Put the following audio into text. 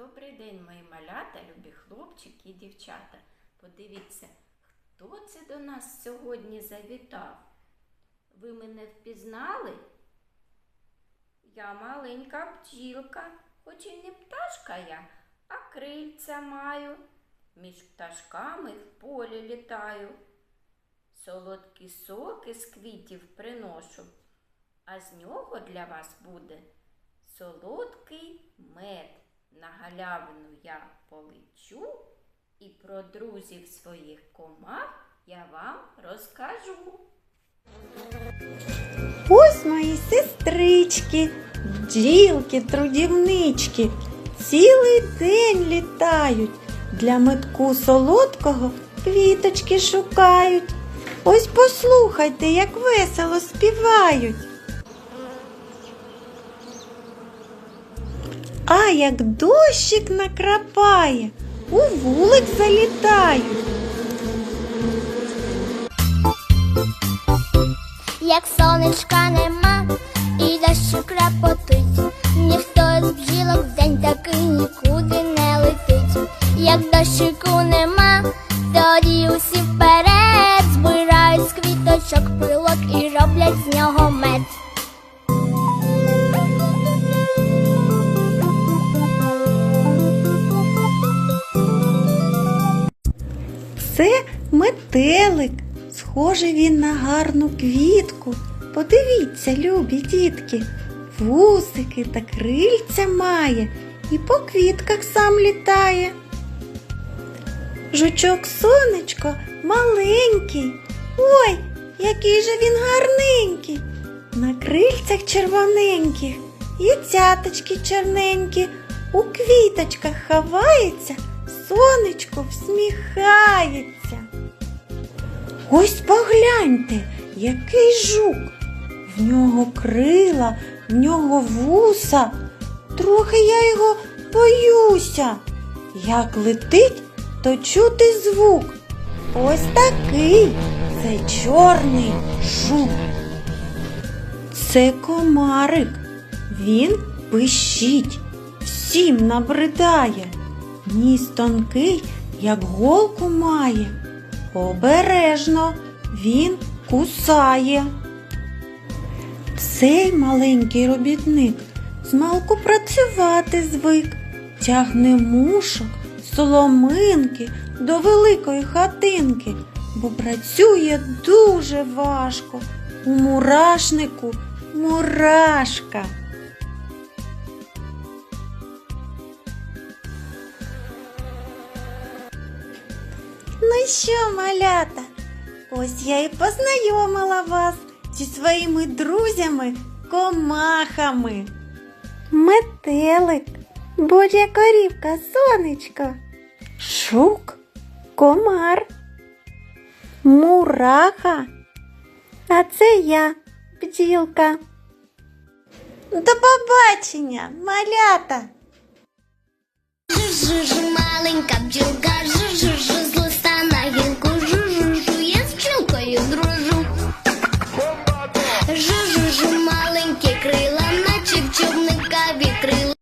Добрий день, мої малята, любі хлопчики і дівчата. Подивіться, хто це до нас сьогодні завітав? Ви мене впізнали? Я маленька бджілка, хоч і не пташка я, а крильця маю. Між пташками в полі літаю. Солодкі соки з квітів приношу, а з нього для вас буде солодкий мед. На галявину я полечу і про друзів своїх комах я вам розкажу. Ось мої сестрички, бджілки, трудівнички, цілий день літають, для метку солодкого квіточки шукають. Ось послухайте, як весело співають. А як дощик накрапає, у вулик залітають. Як сонечка нема і дощу крапотить, ніхто з бджілок день такий нікуди не летить. Як дощику нема, тоді усі вперед збирають з квіточок пилок і роблять з нього Це метелик. Схожий він на гарну квітку. Подивіться, любі дітки, вусики та крильця має і по квітках сам літає. Жучок сонечко маленький. Ой, який же він гарненький. На крильцях червоненьких і цяточки чорненькі. У квіточках ховається, сонечко всміхається. Ось погляньте, який жук. В нього крила, в нього вуса. Трохи я його боюся. Як летить, то чути звук. Ось такий це чорний жук. Це комарик. Він пищить, всім набридає. Ніс тонкий, як голку має. Обережно він кусає. Цей маленький робітник змалку працювати звик, тягне мушок, соломинки до великої хатинки, бо працює дуже важко. У мурашнику мурашка. Ну що, малята, ось я і познайомила вас зі своїми друзями комахами. Метелик, божя корівка, сонечко, шук, комар, мураха, а це я, бджілка. До побачення, малята! Жужу, маленька